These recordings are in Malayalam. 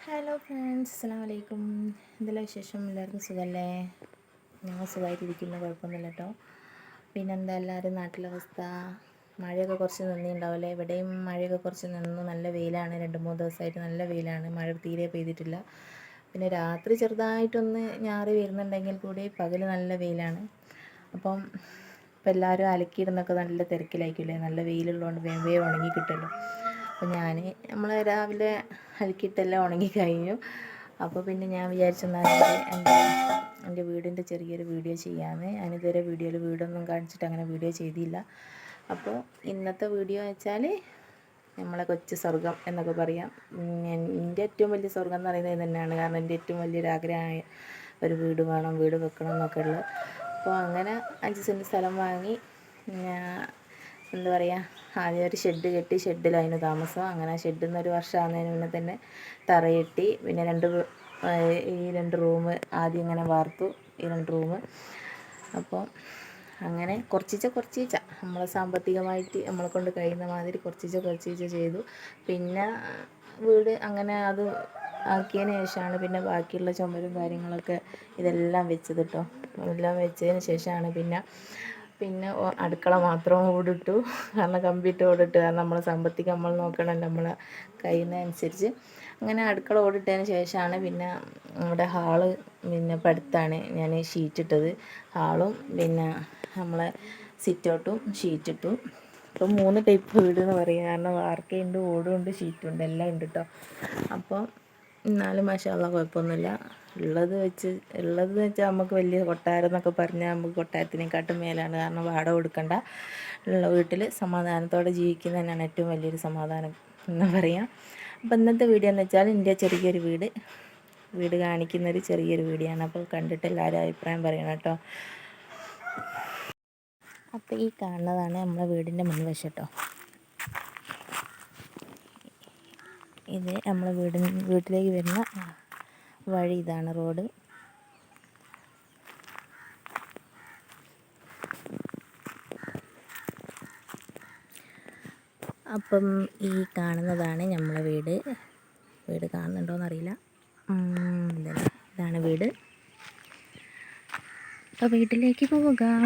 ഹലോ ഫ്രണ്ട്സ് അസ്സാം വലൈക്കും എന്തെല്ലാം വിശേഷം? എല്ലാവർക്കും സുഖമല്ലേ ഞങ്ങൾ സുഖമായിട്ടിരിക്കുന്നു കുഴപ്പമൊന്നുമില്ല കേട്ടോ. പിന്നെന്താ എല്ലാവരും നാട്ടിലവസ്ഥ മഴയൊക്കെ കുറച്ച് നിന്നിട്ടുണ്ടാവില്ലേ ഇവിടെയും മഴയൊക്കെ കുറച്ച് നിന്നു. നല്ല വെയിലാണ്. രണ്ട് മൂന്ന് ദിവസമായിട്ട് നല്ല വെയിലാണ്. മഴ തീരെ പെയ്തിട്ടില്ല. പിന്നെ രാത്രി ചെറുതായിട്ടൊന്ന് ഞാറി വരുന്നുണ്ടെങ്കിൽ കൂടി പകൽ നല്ല വെയിലാണ്. അപ്പം ഇപ്പം എല്ലാവരും അലക്കിയിടുന്നൊക്കെ നല്ല തിരക്കിലായിരിക്കില്ലേ നല്ല വെയിലുള്ളതുകൊണ്ട് വേഗം വേഗം ഉണങ്ങി കിട്ടുമല്ലോ അപ്പോൾ ഞാൻ നമ്മൾ രാവിലെ അലക്കിയിട്ടെല്ലാം ഉണങ്ങി കഴിഞ്ഞു. അപ്പോൾ പിന്നെ ഞാൻ വിചാരിച്ചെന്നാൽ എന്റെ എന്റെ വീടിന്റെ ചെറിയൊരു വീഡിയോ ചെയ്യാമെന്ന് ഞാനിതുവരെ വീഡിയോയിൽ വീടൊന്നും കാണിച്ചിട്ട് അങ്ങനെ വീഡിയോ ചെയ്തില്ല. അപ്പോൾ ഇന്നത്തെ വീഡിയോ വെച്ചാൽ നമ്മളെ കൊച്ചു സ്വർഗം എന്നൊക്കെ പറയാം. എന്റെ ഏറ്റവും വലിയ സ്വർഗം എന്ന് പറയുന്നത് തന്നെയാണ്. കാരണം എന്റെ ഏറ്റവും വലിയൊരു ആഗ്രഹമായ ഒരു വീട് വേണം വീട് വെക്കണം എന്നൊക്കെ ഉള്ളത്. അപ്പോൾ അങ്ങനെ അഞ്ച് സെന്റ് സ്ഥലം വാങ്ങി എന്താ പറയുക ആദ്യം ഒരു ഷെഡ് കെട്ടി ഷെഡിലായിരുന്നു താമസം. അങ്ങനെ ഷെഡിൽ നിന്ന് ഒരു വർഷം ആകുന്നതിന് മുന്നേ തന്നെ തറയിട്ടി. പിന്നെ രണ്ട് ഈ രണ്ട് റൂം ആദ്യം ഇങ്ങനെ വാർത്തു ഈ രണ്ട് റൂം അപ്പോൾ അങ്ങനെ കുറച്ചിച്ച കുറച്ചിച്ച. നമ്മളെ സാമ്പത്തികമായിട്ട് നമ്മളെ കൊണ്ട് കഴിയുന്ന മാതിരി കുറച്ചിച്ച കുറച്ചിച്ച ചെയ്തു. പിന്നെ വീട് അങ്ങനെ അത് ആക്കിയതിന് ശേഷമാണ് പിന്നെ ബാക്കിയുള്ള ചുമരും കാര്യങ്ങളൊക്കെ ഇതെല്ലാം വെച്ചത് കേട്ടോ എല്ലാം വെച്ചതിന് ശേഷമാണ് പിന്നെ പിന്നെ അടുക്കള മാത്രം ഓടിട്ടു കാരണം കമ്പ്യൂട്ടർ ഓടിട്ട് കാരണം നമ്മളെ സാമ്പത്തികം നമ്മൾ നോക്കണം നമ്മളെ കഴിയുന്നതനുസരിച്ച് അങ്ങനെ അടുക്കള ഓടിട്ടതിന് ശേഷമാണ് പിന്നെ നമ്മുടെ ഹാൾ പിന്നെ പടുത്താണ് ഞാൻ ഷീറ്റിട്ടത്. ഹാളും പിന്നെ നമ്മളെ സിറ്റൗട്ടും ഷീറ്റിട്ടു. ഇപ്പം മൂന്ന് ടൈപ്പ് വീട് എന്ന് പറയും. കാരണം വാർക്കയുണ്ട് ഓടും ഉണ്ട് ഷീറ്റും എല്ലാം ഉണ്ട് കേട്ടോ അപ്പോൾ എന്നാലും മാഷാള്ള കുഴപ്പമൊന്നുമില്ല. ഉള്ളത് വെച്ച് ഉള്ളത് വെച്ചാൽ നമുക്ക് വലിയ കൊട്ടാരം എന്നൊക്കെ പറഞ്ഞാൽ നമുക്ക് കൊട്ടാരത്തിനെക്കാട്ടും മേലാണ്. കാരണം വാടക കൊടുക്കണ്ട. ഉള്ള വീട്ടിൽ സമാധാനത്തോടെ ജീവിക്കുന്നത് തന്നെയാണ് ഏറ്റവും വലിയൊരു സമാധാനം എന്ന് പറയാം. അപ്പോൾ ഇന്നത്തെ വീഡിയോ എന്ന് വെച്ചാൽ എന്റെ ചെറിയൊരു വീട്. വീട് കാണിക്കുന്നൊരു ചെറിയൊരു വീഡിയോ ആണ് അപ്പോൾ കണ്ടിട്ട് എല്ലാവരും അഭിപ്രായം പറയണം കേട്ടോ. അപ്പോൾ ഈ കാണുന്നതാണ് നമ്മളെ വീടിന്റെ മുൻവശം കേട്ടോ. ഇത് നമ്മളെ വീട് വീട്ടിലേക്ക് വരുന്ന വഴി ഇതാണ് റോഡ്. അപ്പം ഈ കാണുന്നതാണ് നമ്മളെ വീട്. വീട് കാണുന്നുണ്ടോയെന്നറിയില്ല ഇതാണ് വീട്. അപ്പോൾ വീട്ടിലേക്ക് പോകാം.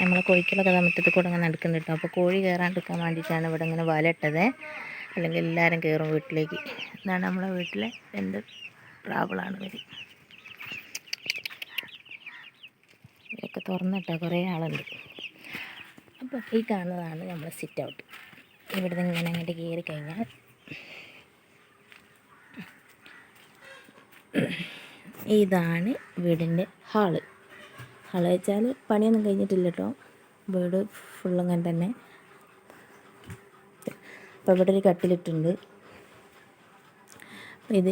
നമ്മളെ കോഴിക്കളൊക്കെ മുറ്റത്ത് കൂടെ അങ്ങനെ നടക്കുന്നുണ്ട് അപ്പോൾ കോഴി കയറാണ്ടിരിക്കാൻ വേണ്ടിയിട്ടാണ് ഇവിടെ ഇങ്ങനെ വലയിട്ടത് അല്ലെങ്കിൽ എല്ലാവരും കയറും വീട്ടിലേക്ക്. ഇതാണ് നമ്മളെ വീട്ടിലെ രണ്ട് പ്രാവളാണ് ഇവർ ഇതൊക്കെ തുറന്നിട്ടാൽ കുറേ ആളുണ്ട്. അപ്പോൾ ഈ കാണുന്നതാണ് നമ്മളെ സിറ്റ് ഔട്ട് ഇവിടെ നിന്ന് ഇങ്ങനെ അങ്ങോട്ട് കയറി കഴിഞ്ഞാൽ ഇതാണ് വീടിന്റെ ഹാൾ ഹാൾ വെച്ചാൽ പണിയൊന്നും കഴിഞ്ഞിട്ടില്ല കേട്ടോ. വീട് ഫുള്ളങ്ങനെ തന്നെ. അപ്പോൾ ഇവിടെ ഒരു കട്ടിലിട്ടുണ്ട്. ഇത്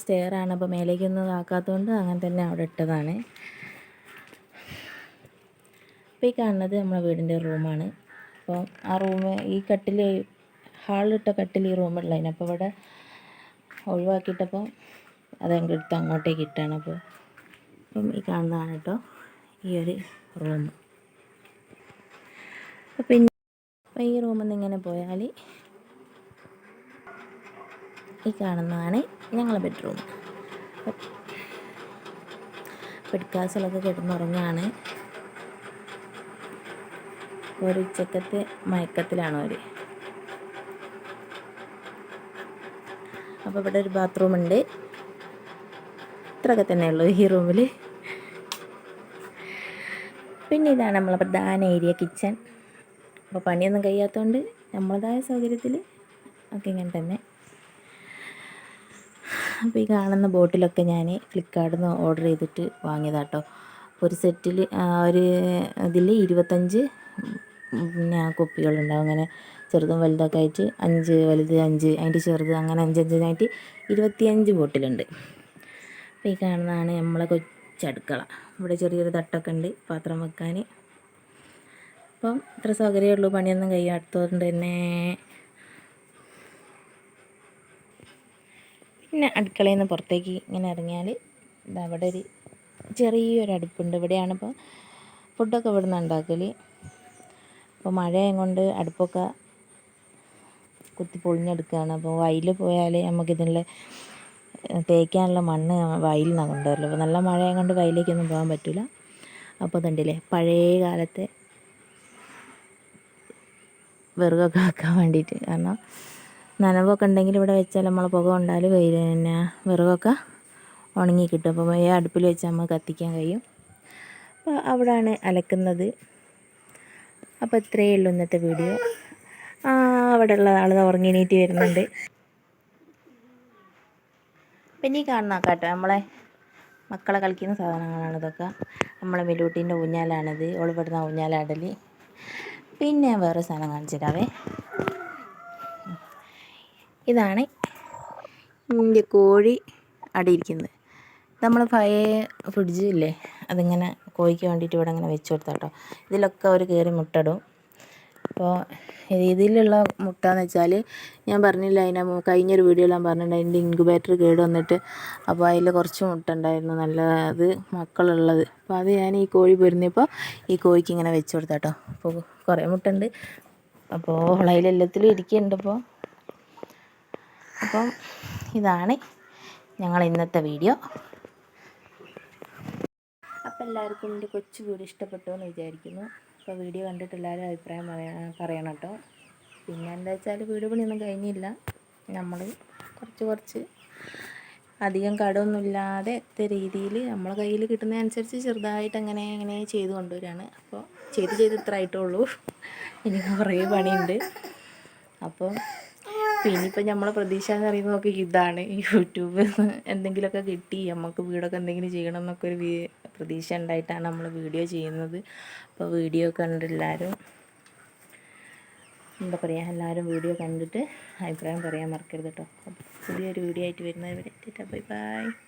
സ്റ്റെയറാണ് അപ്പോൾ മേലേക്കൊന്നും ആക്കാത്തതുകൊണ്ട് അങ്ങനെ തന്നെ അവിടെ ഇട്ടതാണ്. അപ്പോൾ ഈ കാണുന്നത് നമ്മുടെ വീടിന്റെ റൂമാണ് അപ്പോൾ ആ റൂം ഈ കട്ടിൽ ഹാളിലിട്ട കട്ടിൽ ഈ റൂമുള്ളതിന് അപ്പോൾ ഇവിടെ ഒഴിവാക്കിയിട്ടപ്പോൾ അതങ്ങ് എടുത്ത് അങ്ങോട്ടേക്ക് ഇട്ടാണ്. അപ്പോൾ അപ്പം ഈ കാണുന്നതാണ് കേട്ടോ ഈ ഒരു റൂം അപ്പം ഈ റൂമിൽ നിന്ന് ഇങ്ങനെ പോയാൽ ഈ കാണുന്നതാണ് ഞങ്ങളുടെ ബെഡ്റൂം. പെഡ്കാസിലൊക്കെ കിടന്നുറങ്ങാണ്. ഒരു ഉച്ചക്കത്തെ മയക്കത്തിലാണ് അവർ അപ്പോൾ ഇവിടെ ഒരു ബാത്റൂം ഉണ്ട് ഇത്രയൊക്കെ തന്നെ ഉള്ളൂ ഈ റൂമിൽ പിന്നെ ഇതാണ് നമ്മളെ പ്രധാന ഏരിയ കിച്ചൺ. അപ്പോൾ പണിയൊന്നും കഴിയാത്തതുകൊണ്ട് നമ്മളതായ സൗകര്യത്തിൽ ഒക്കെ ഇങ്ങനെ തന്നെ. അപ്പോൾ ഈ കാണുന്ന ബോട്ടിലൊക്കെ ഞാൻ ഫ്ലിപ്കാർട്ടിൽ നിന്ന് ഓർഡർ ചെയ്തിട്ട് വാങ്ങിയതാട്ടോ. ഒരു സെറ്റിൽ ഒരു ഇതിൽ ഇരുപത്തഞ്ച് പിന്നെ കുപ്പികളുണ്ടാവും. അങ്ങനെ ചെറുതും വലുതൊക്കെ ആയിട്ട് അഞ്ച് വലുത് അഞ്ച് അതിന്റെ ചെറുത് അങ്ങനെ അഞ്ചഞ്ചായിട്ട് ഇരുപത്തിയഞ്ച് ബോട്ടിലുണ്ട്. അപ്പോൾ ഈ കാണുന്നതാണ് നമ്മളെ കൊച്ചടുക്കള. ഇവിടെ ചെറിയൊരു തട്ടൊക്കെ ഉണ്ട് പാത്രം വെക്കാൻ. അപ്പം ഇത്ര സൗകര്യമുള്ളൂ പണിയൊന്നും കഴിയാത്തതുകൊണ്ട് തന്നെ പിന്നെ അടുക്കളയിൽ നിന്ന് പുറത്തേക്ക് ഇങ്ങനെ ഇറങ്ങിയാൽ അവിടെ ഒരു ചെറിയൊരു അടുപ്പുണ്ട്. ഇവിടെയാണ് ഇപ്പോൾ ഫുഡൊക്കെ ഇവിടെ നിന്ന് ഉണ്ടാക്കൽ. അപ്പോൾ മഴയും കൊണ്ട് അടുപ്പൊക്കെ കുത്തി പൊളിഞ്ഞെടുക്കുകയാണ്. അപ്പോൾ വയലിൽ പോയാൽ നമുക്കിതിനുള്ള തേക്കാനുള്ള മണ്ണ് വയലിൽ നിന്നാണ് കൊണ്ടുവരല്ലോ അപ്പോൾ നല്ല മഴയും കൊണ്ട് വയലിലേക്കൊന്നും പോകാൻ പറ്റില്ല. അപ്പോൾ അതുണ്ടല്ലേ പഴയ കാലത്തെ വിറകൊക്കെ വെക്കാൻ വേണ്ടിയിട്ട്. കാരണം നനവൊക്കെ ഉണ്ടെങ്കിൽ ഇവിടെ വെച്ചാൽ നമ്മൾ പുക കൊണ്ടാൽ പിന്നെ വിറകൊക്കെ ഉണങ്ങി കിട്ടും. അപ്പോൾ ഈ അടുപ്പിൽ വെച്ച് നമ്മൾ കത്തിക്കാൻ കഴിയും. അപ്പോൾ അവിടെയാണ് അലക്കുന്നത്. അപ്പോൾ ഇത്രയേ ഉള്ളൂ ഇന്നത്തെ വീഡിയോ. അവിടെയുള്ള ആൾ ഉറങ്ങി എണീറ്റ് വരുന്നുണ്ട്. പിന്നെ ഈ കാണുന്ന കേട്ടോ നമ്മളെ മക്കളെ കളിക്കുന്ന സാധനങ്ങളാണ് ഇതൊക്കെ. നമ്മളെ മിലൂട്ടീന്റെ ഊഞ്ഞാലാണിത്. ഓളിപ്പെടുന്ന ഊഞ്ഞാലാടൽ പിന്നെ വേറെ സാധനം കാണിച്ചിട്ടാവേ ഇതാണ് എന്റെ കോഴി അവിടെ ഇരിക്കുന്നത് നമ്മൾ പഴയ ഫ്രിഡ്ജ് ഇല്ലേ അതിങ്ങനെ കോഴിക്ക് വേണ്ടിയിട്ട് ഇവിടെ ഇങ്ങനെ വെച്ച് കൊടുത്താൽ കേട്ടോ ഇതിലൊക്കെ അവർ കയറി മുട്ടടും. അപ്പോൾ ഇതിലുള്ള മുട്ട എന്ന് വെച്ചാൽ ഞാൻ പറഞ്ഞില്ല അതിനെ കഴിഞ്ഞൊരു വീഡിയോയിൽ ഞാൻ പറഞ്ഞിട്ടുണ്ട് അതിന്റെ ഇൻക്യുബേറ്റർ കേട് വന്നിട്ട് അപ്പോൾ അതിൽ കുറച്ച് മുട്ട ഉണ്ടായിരുന്നു നല്ല അത് മക്കളുള്ളത്. അപ്പോൾ അത് ഞാൻ ഈ കോഴി പൊരുന്നപ്പോൾ ഈ കോഴിക്ക് ഇങ്ങനെ വെച്ച് കൊടുത്താട്ടോ അപ്പോൾ കുറേ മുട്ട ഉണ്ട്. അപ്പോൾ അതിലെല്ലാത്തിലും ഇരിക്കുന്നുണ്ട് ഇപ്പോൾ അപ്പം ഇതാണ് ഞങ്ങൾ ഇന്നത്തെ വീഡിയോ. അപ്പം എല്ലാവർക്കും എന്റെ കൊച്ചു വീഡിയോ ഇഷ്ടപ്പെട്ടു എന്ന് വിചാരിക്കുന്നു. അപ്പോൾ വീഡിയോ കണ്ടിട്ട് എല്ലാവരും അഭിപ്രായം പറയാ പറയണം കേട്ടോ. പിന്നെ എന്താ വെച്ചാൽ വീട് പണിയൊന്നും കഴിഞ്ഞില്ല. നമ്മൾ കുറച്ച് കുറച്ച് അധികം കടമൊന്നുമില്ലാതെ എത്ത രീതിയിൽ നമ്മൾ കയ്യിൽ കിട്ടുന്നതനുസരിച്ച് ചെറുതായിട്ട് അങ്ങനെ അങ്ങനെ ചെയ്തു കൊണ്ടുവരികയാണ്. അപ്പോൾ ചെയ്ത് ചെയ്ത് ഇത്ര ആയിട്ടുള്ളൂ. എനിക്ക് കുറേ പണിയുണ്ട്. അപ്പോൾ പിന്നെ ഇപ്പം നമ്മളെ പ്രതീക്ഷ എന്ന് പറയുന്നത് നോക്കി ഇതാണ് യൂട്യൂബ് എന്തെങ്കിലുമൊക്കെ കിട്ടി നമുക്ക് വീടൊക്കെ എന്തെങ്കിലും ചെയ്യണം എന്നൊക്കെ ഒരു പ്രതീക്ഷ ഉണ്ടായിട്ടാണ് നമ്മൾ വീഡിയോ ചെയ്യുന്നത്. അപ്പോൾ വീഡിയോ കണ്ട് എല്ലാവരും എന്താ പറയുക എല്ലാവരും വീഡിയോ കണ്ടിട്ട് അഭിപ്രായം പറയാൻ മറക്കരുത് കേട്ടോ പുതിയൊരു വീഡിയോ ആയിട്ട് വരുന്നത് വരെ ബൈ ബൈ